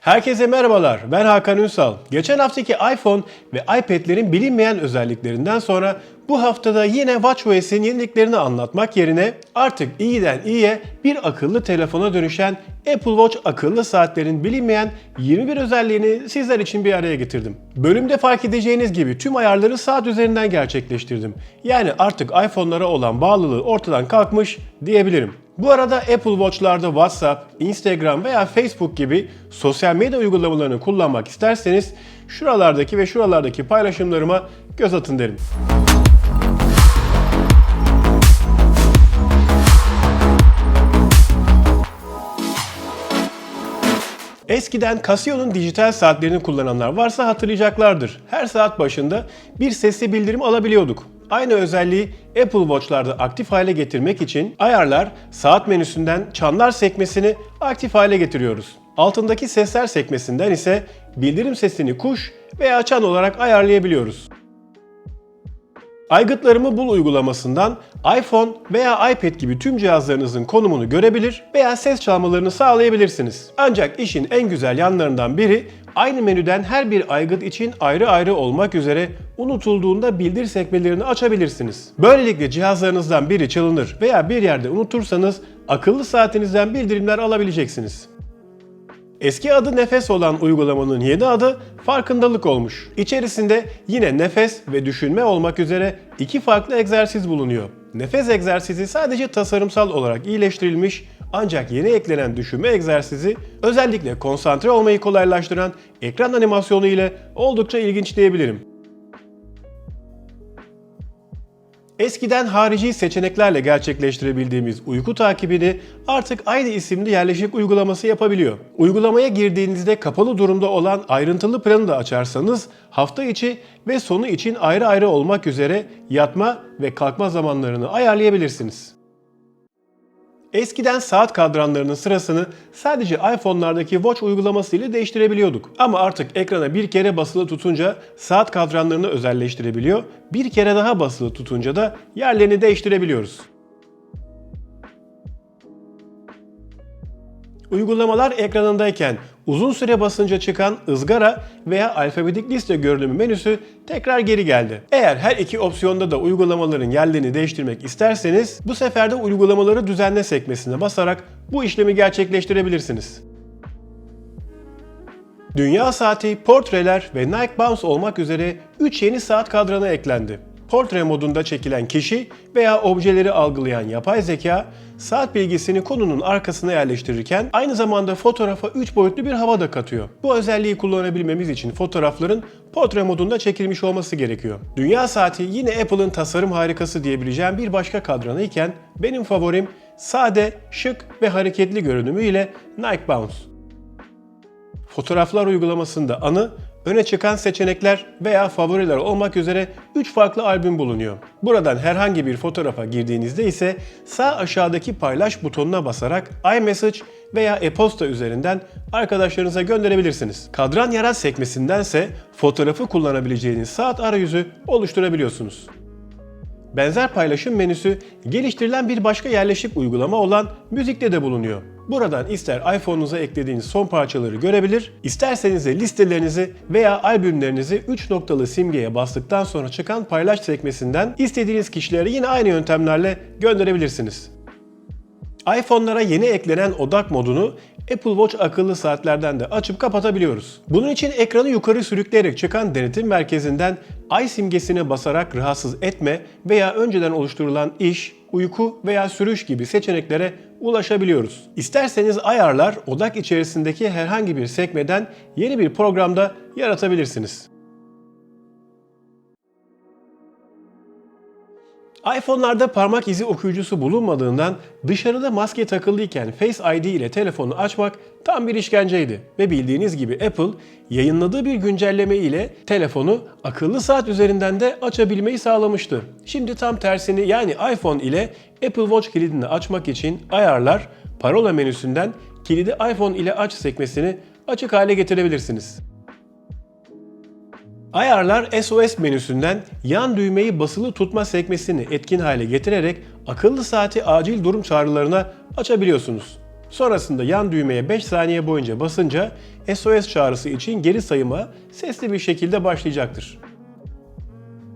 Herkese merhabalar, ben Hakan Ünsal. Geçen haftaki iPhone ve iPad'lerin bilinmeyen özelliklerinden sonra bu haftada yine WatchOS'in yeniliklerini anlatmak yerine artık iyiden iyiye bir akıllı telefona dönüşen Apple Watch akıllı saatlerin bilinmeyen 21 özelliğini sizler için bir araya getirdim. Bölümde fark edeceğiniz gibi tüm ayarları saat üzerinden gerçekleştirdim. Yani artık iPhone'lara olan bağlılığı ortadan kalkmış diyebilirim. Bu arada Apple Watch'larda WhatsApp, Instagram veya Facebook gibi sosyal medya uygulamalarını kullanmak isterseniz şuralardaki ve şuralardaki paylaşımlarıma göz atın derim. Eskiden Casio'nun dijital saatlerini kullananlar varsa hatırlayacaklardır. Her saat başında bir sesli bildirim alabiliyorduk. Aynı özelliği Apple Watch'larda aktif hale getirmek için ayarlar saat menüsünden çanlar sekmesini aktif hale getiriyoruz. Altındaki sesler sekmesinden ise bildirim sesini kuş veya çan olarak ayarlayabiliyoruz. Aygıtlarımı bul uygulamasından iPhone veya iPad gibi tüm cihazlarınızın konumunu görebilir veya ses çalmalarını sağlayabilirsiniz. Ancak işin en güzel yanlarından biri aynı menüden her bir aygıt için ayrı ayrı olmak üzere unutulduğunda bildir sekmelerini açabilirsiniz. Böylelikle cihazlarınızdan biri çalınır veya bir yerde unutursanız akıllı saatinizden bildirimler alabileceksiniz. Eski adı Nefes olan uygulamanın yeni adı Farkındalık olmuş. İçerisinde yine nefes ve düşünme olmak üzere iki farklı egzersiz bulunuyor. Nefes egzersizi sadece tasarımsal olarak iyileştirilmiş ancak yeni eklenen düşünme egzersizi özellikle konsantre olmayı kolaylaştıran ekran animasyonu ile oldukça ilginç diyebilirim. Eskiden harici seçeneklerle gerçekleştirebildiğimiz uyku takibini artık aynı isimli yerleşik uygulaması yapabiliyor. Uygulamaya girdiğinizde kapalı durumda olan ayrıntılı planı da açarsanız hafta içi ve sonu için ayrı ayrı olmak üzere yatma ve kalkma zamanlarını ayarlayabilirsiniz. Eskiden saat kadranlarının sırasını sadece iPhone'lardaki Watch uygulaması ile değiştirebiliyorduk. Ama artık ekrana bir kere basılı tutunca saat kadranlarını özelleştirebiliyor, bir kere daha basılı tutunca da yerlerini değiştirebiliyoruz. Uygulamalar ekranındayken uzun süre basınca çıkan ızgara veya alfabetik liste görünümü menüsü tekrar geri geldi. Eğer her iki opsiyonda da uygulamaların yerlerini değiştirmek isterseniz bu sefer de uygulamaları düzenle sekmesine basarak bu işlemi gerçekleştirebilirsiniz. Dünya saati, portreler ve Nike Bounce olmak üzere 3 yeni saat kadranı eklendi. Portre modunda çekilen kişi veya objeleri algılayan yapay zeka, saat bilgisini konunun arkasına yerleştirirken aynı zamanda fotoğrafa 3 boyutlu bir hava da katıyor. Bu özelliği kullanabilmemiz için fotoğrafların portre modunda çekilmiş olması gerekiyor. Dünya saati yine Apple'ın tasarım harikası diyebileceğim bir başka kadranı iken benim favorim sade, şık ve hareketli görünümüyle Nike Bounce. Fotoğraflar uygulamasında anı, öne çıkan seçenekler veya favoriler olmak üzere 3 farklı albüm bulunuyor. Buradan herhangi bir fotoğrafa girdiğinizde ise sağ aşağıdaki paylaş butonuna basarak iMessage veya e-posta üzerinden arkadaşlarınıza gönderebilirsiniz. Kadran yarat sekmesindense fotoğrafı kullanabileceğiniz saat arayüzü oluşturabiliyorsunuz. Benzer paylaşım menüsü geliştirilen bir başka yerleşik uygulama olan müzikte de bulunuyor. Buradan ister iPhone'unuza eklediğiniz son parçaları görebilir, isterseniz de listelerinizi veya albümlerinizi 3 noktalı simgeye bastıktan sonra çıkan paylaş sekmesinden istediğiniz kişilere yine aynı yöntemlerle gönderebilirsiniz. iPhone'lara yeni eklenen odak modunu Apple Watch akıllı saatlerden de açıp kapatabiliyoruz. Bunun için ekranı yukarı sürükleyerek çıkan denetim merkezinden ay simgesine basarak rahatsız etme veya önceden oluşturulan iş, uyku veya sürüş gibi seçeneklere ulaşabiliyoruz. İsterseniz ayarlar odak içerisindeki herhangi bir sekmeden yeni bir programda yaratabilirsiniz. iPhone'larda parmak izi okuyucusu bulunmadığından dışarıda maske takılıyken Face ID ile telefonu açmak tam bir işkenceydi. Ve bildiğiniz gibi Apple yayınladığı bir güncelleme ile telefonu akıllı saat üzerinden de açabilmeyi sağlamıştı. Şimdi tam tersini yani iPhone ile Apple Watch kilidini açmak için ayarlar, parola menüsünden kilidi iPhone ile aç sekmesini açık hale getirebilirsiniz. Ayarlar SOS menüsünden yan düğmeyi basılı tutma sekmesini etkin hale getirerek akıllı saati acil durum çağrılarına açabiliyorsunuz. Sonrasında yan düğmeye 5 saniye boyunca basınca SOS çağrısı için geri sayıma sesli bir şekilde başlayacaktır.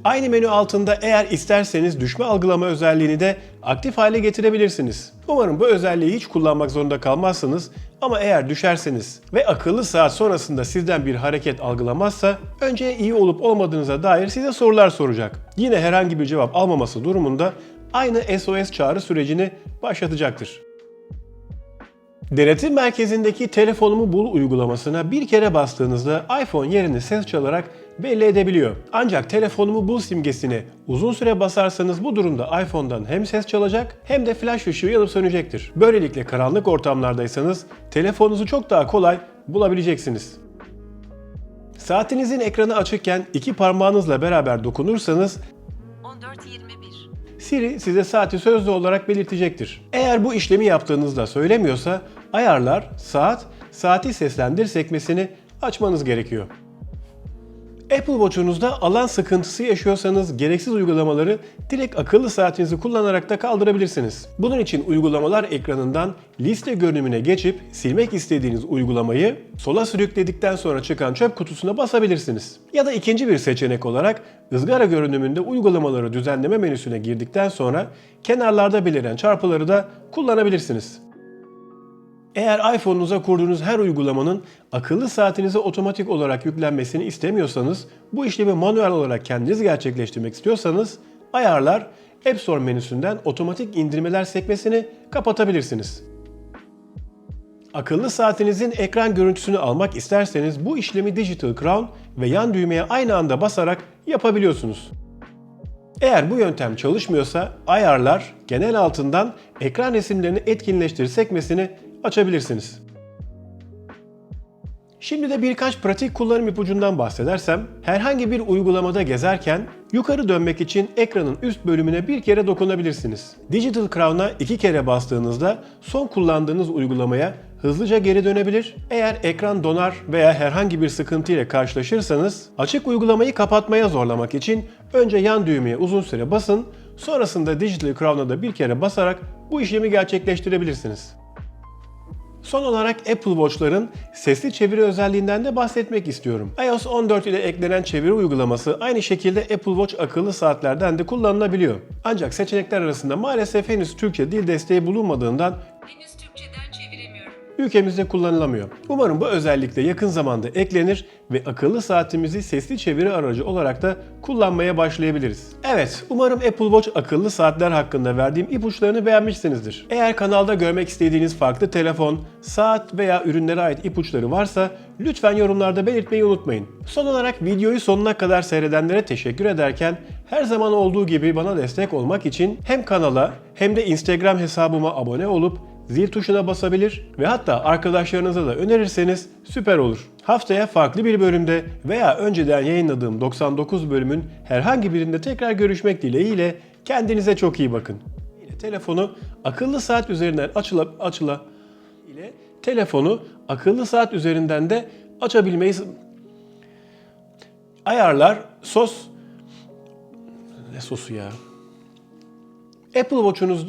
Aynı menü altında eğer isterseniz düşme algılama özelliğini de aktif hale getirebilirsiniz. Umarım bu özelliği hiç kullanmak zorunda kalmazsınız ama eğer düşerseniz ve akıllı saat sonrasında sizden bir hareket algılamazsa önce iyi olup olmadığınıza dair size sorular soracak. Yine herhangi bir cevap almaması durumunda aynı SOS çağrı sürecini başlatacaktır. Denetim merkezindeki telefonumu bul uygulamasına bir kere bastığınızda iPhone yerini ses çalarak belli edebiliyor. Ancak telefonumu bul simgesini uzun süre basarsanız bu durumda iPhone'dan hem ses çalacak hem de flash ışığı yanıp sönecektir. Böylelikle karanlık ortamlardaysanız telefonunuzu çok daha kolay bulabileceksiniz. Saatinizin ekranı açıkken iki parmağınızla beraber dokunursanız 14.21 Siri size saati sözlü olarak belirtecektir. Eğer bu işlemi yaptığınızda söylemiyorsa ayarlar, saat, saati seslendir sekmesini açmanız gerekiyor. Apple Watch'unuzda alan sıkıntısı yaşıyorsanız gereksiz uygulamaları direkt akıllı saatinizi kullanarak da kaldırabilirsiniz. Bunun için uygulamalar ekranından liste görünümüne geçip silmek istediğiniz uygulamayı sola sürükledikten sonra çıkan çöp kutusuna basabilirsiniz. Ya da ikinci bir seçenek olarak ızgara görünümünde uygulamaları düzenleme menüsüne girdikten sonra kenarlarda beliren çarpıları da kullanabilirsiniz. Eğer iPhone'unuza kurduğunuz her uygulamanın akıllı saatinize otomatik olarak yüklenmesini istemiyorsanız, bu işlemi manuel olarak kendiniz gerçekleştirmek istiyorsanız, ayarlar, App Store menüsünden otomatik indirmeler sekmesini kapatabilirsiniz. Akıllı saatinizin ekran görüntüsünü almak isterseniz bu işlemi Digital Crown ve yan düğmeye aynı anda basarak yapabiliyorsunuz. Eğer bu yöntem çalışmıyorsa ayarlar genel altından ekran resimlerini etkinleştir sekmesini açabilirsiniz. Şimdi de birkaç pratik kullanım ipucundan bahsedersem, herhangi bir uygulamada gezerken yukarı dönmek için ekranın üst bölümüne bir kere dokunabilirsiniz. Digital Crown'a iki kere bastığınızda son kullandığınız uygulamaya hızlıca geri dönebilir. Eğer ekran donar veya herhangi bir sıkıntı ile karşılaşırsanız açık uygulamayı kapatmaya zorlamak için önce yan düğmeye uzun süre basın, sonrasında Digital Crown'a da bir kere basarak bu işlemi gerçekleştirebilirsiniz. Son olarak Apple Watch'ların sesli çeviri özelliğinden de bahsetmek istiyorum. iOS 14 ile eklenen çeviri uygulaması aynı şekilde Apple Watch akıllı saatlerden de kullanılabiliyor. Ancak seçenekler arasında maalesef henüz Türkçe dil desteği bulunmadığından. Ülkemizde kullanılamıyor. Umarım bu özellik de yakın zamanda eklenir ve akıllı saatimizi sesli çeviri aracı olarak da kullanmaya başlayabiliriz. Evet, umarım Apple Watch akıllı saatler hakkında verdiğim ipuçlarını beğenmişsinizdir. Eğer kanalda görmek istediğiniz farklı telefon, saat veya ürünlere ait ipuçları varsa lütfen yorumlarda belirtmeyi unutmayın. Son olarak videoyu sonuna kadar seyredenlere teşekkür ederken her zaman olduğu gibi bana destek olmak için hem kanala hem de Instagram hesabıma abone olup zil tuşuna basabilir ve hatta arkadaşlarınıza da önerirseniz süper olur. Haftaya farklı bir bölümde veya önceden yayınladığım 99 bölümün herhangi birinde tekrar görüşmek dileğiyle kendinize çok iyi bakın. Yine telefonu akıllı saat üzerinden açıla açıla ile telefonu akıllı saat üzerinden de açabilmeyi ayarlar sos ne sosu ya? Apple Watch'unuz